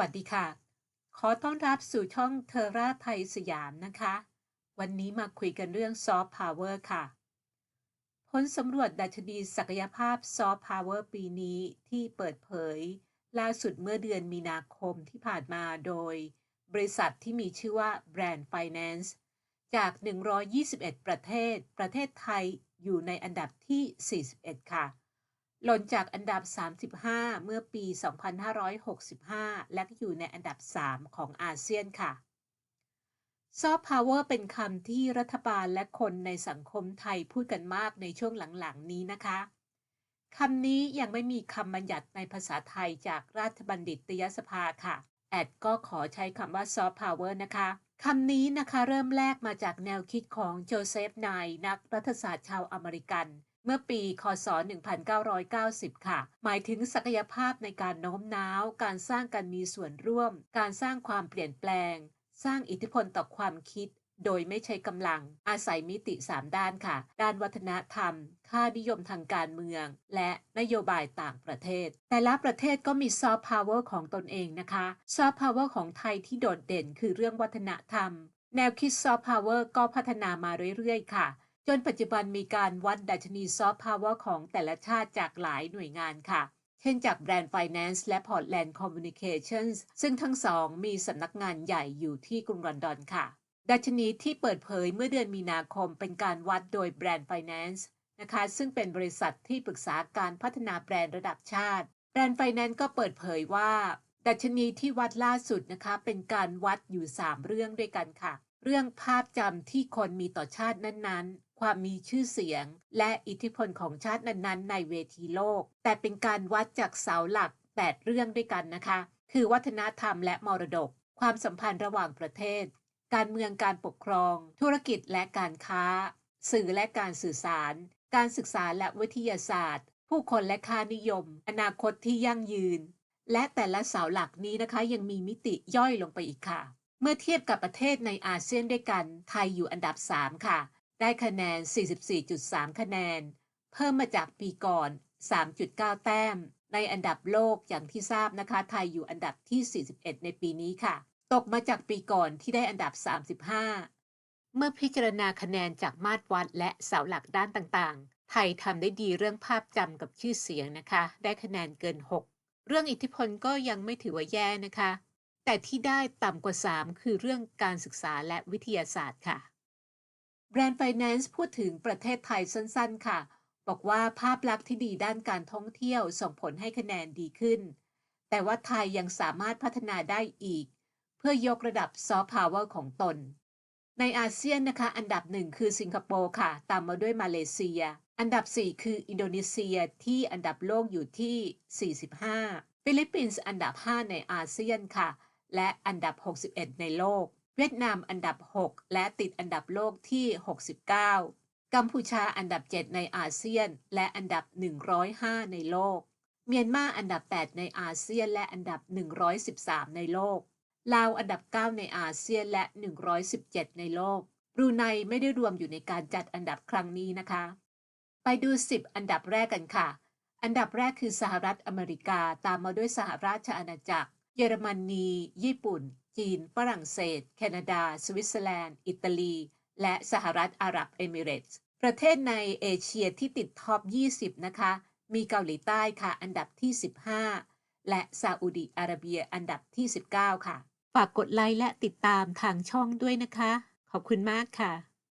วัสดีค่ะ ขอต้อนรับสู่ช่องเทอร่าไทยสยามนะคะ วันนี้มาคุยกันเรื่องซอฟต์พาวเวอร์ค่ะ ผลสำรวจดัชนีศักยภาพซอฟต์พาวเวอร์ปีนี้ที่เปิดเผย ล่าสุดเมื่อเดือนมีนาคมที่ผ่านมาโดย บริษัทที่มีชื่อว่า Brand Finance จาก 121 ประเทศ ประเทศไทยอยู่ในอันดับที่ 41 ค่ะ หล่นจากอันดับ 35 เมื่อปี 2565 และอยู่ในอันดับ 3 ของอาเซียนค่ะซอฟต์พาวเวอร์เป็นคำที่รัฐบาลและคนในสังคมไทยพูดกันมากในช่วงหลังๆ นี้นะคะคำนี้ยังไม่มีคำบัญญัติในภาษาไทยจากราชบัณฑิตยสภาค่ะ แอดก็ขอใช้คำว่าซอฟต์พาวเวอร์นะคะ คำนี้นะคะเริ่มแรกมาจากแนวคิดของโจเซฟนายนักรัฐศาสตร์ชาวอเมริกัน เมื่อปี คศ 1990 ค่ะ หมายถึงศักยภาพในการโน้มน้าว การสร้างการมีส่วนร่วม การสร้างความเปลี่ยนแปลง สร้างอิทธิพลต่อความคิด โดยไม่ใช้กำลัง อาศัยมิติ 3 ด้านค่ะ ด้านวัฒนธรรม ค่านิยมทางการเมือง และนโยบายต่างประเทศ แต่ละประเทศก็มีซอฟต์พาวเวอร์ของตนเองนะคะ ซอฟต์พาวเวอร์ของไทยที่โดดเด่นคือเรื่องวัฒนธรรม แนวคิดซอฟต์พาวเวอร์ก็พัฒนามาเรื่อยๆ ค่ะ จนปัจจุบันมีการวัดดัชนีซอฟต์พาวเวอร์ของแต่ละชาติจากหลายหน่วยงานค่ะเช่นจาก Brand Finance และ Portland Communications ซึ่งทั้งสองมีสำนักงานใหญ่อยู่ที่กรุงลอนดอนค่ะ ดัชนีที่เปิดเผยเมื่อเดือนมีนาคมเป็นการวัดโดย Brand Finance นะคะ ซึ่งเป็นบริษัทที่ปรึกษาการพัฒนาแบรนด์ระดับชาติ Brand Finance ก็เปิดเผยว่า ดัชนีที่วัดล่าสุดนะคะ เป็นการวัดอยู่ 3 เรื่องด้วยกันค่ะ เรื่องภาพจำที่คนมีต่อชาตินั้นๆ ความมีชื่อเสียง และอิทธิพลของชาตินั้นๆ ในเวทีโลก แต่เป็นการวัดจากเสาหลัก 8 เรื่องด้วยกันนะคะ คือวัฒนธรรมและมรดก ความสัมพันธ์ระหว่างประเทศ การเมืองการปกครอง ธุรกิจและการค้า สื่อและการสื่อสาร การศึกษาและวิทยาศาสตร์ ผู้คนและค่านิยม อนาคตที่ยั่งยืน และแต่ละเสาหลักนี้นะคะยังมีมิติย่อยลงไปอีกค่ะ เมื่อเทียบกับประเทศในอาเซียนด้วยกัน ไทยอยู่อันดับ 3 ค่ะ ได้คะแนน 44.3 คะแนน เพิ่มมาจากปีก่อน 3.9 แต้มในอันดับโลกอย่างที่ทราบนะคะ ไทยอยู่อันดับที่ 41 ในปีนี้ค่ะ ตกมาจากปีก่อนที่ได้อันดับ 35 เมื่อพิจารณาคะแนนจากมาตรวัดและเสาหลักด้านต่างๆ ไทยทำได้ดีเรื่องภาพจำกับชื่อเสียงนะคะ ได้คะแนนเกิน 6 เรื่องอิทธิพลก็ยังไม่ถือว่าแย่นะคะ แต่ที่ได้ต่ำกว่า 3 คือเรื่องการศึกษาและวิทยาศาสตร์ค่ะ Brand Finance พูดถึงประเทศไทยสั้นๆ ค่ะ บอกว่าภาพลักษณ์ที่ดีด้านการท่องเที่ยวส่งผลให้คะแนนดีขึ้น แต่ว่าไทยยังสามารถพัฒนาได้อีก พื่อยกระดับซอฟต์พาวเวอร์ของตน ในอาเซียนนะคะ อันดับหนึ่งคือสิงคโปร์ค่ะ ตามมาด้วยมาเลเซีย อันดับ 4 คืออินโดนีเซียที่อันดับโลกอยู่ที่ 45 ฟิลิปปินส์อันดับ 5 ในอาเซียนค่ะ และอันดับ 61 ในโลก เวียดนามอันดับ 6 และติดอันดับโลกที่ 69 กัมพูชาอันดับ 7 ในอาเซียน และอันดับ 105 ในโลก เมียนมาอันดับ 8 ในอาเซียน และอันดับ 113 ในโลก ลาวอันดับ 9 ในอาเซียนและ 117 ในโลก บรูไนไม่ได้รวมอยู่ในการจัดอันดับครั้งนี้นะคะ ไปดู 10 อันดับแรกกันค่ะ อันดับแรกคือสหรัฐอเมริกาตามมาด้วยสหราชอาณาจักร เยอรมนี ญี่ปุ่น จีน ฝรั่งเศส แคนาดา สวิตเซอร์แลนด์ อิตาลี และสหรัฐอาหรับเอมิเรตส์ ประเทศในเอเชียที่ติดท็อป 20 นะคะ มีเกาหลีใต้ค่ะ อันดับที่ 15 และซาอุดิอาระเบียอันดับที่ 19 ค่ะ ฝากกดไลค์และติดตามทางช่องด้วยนะคะ ขอบคุณมากค่ะ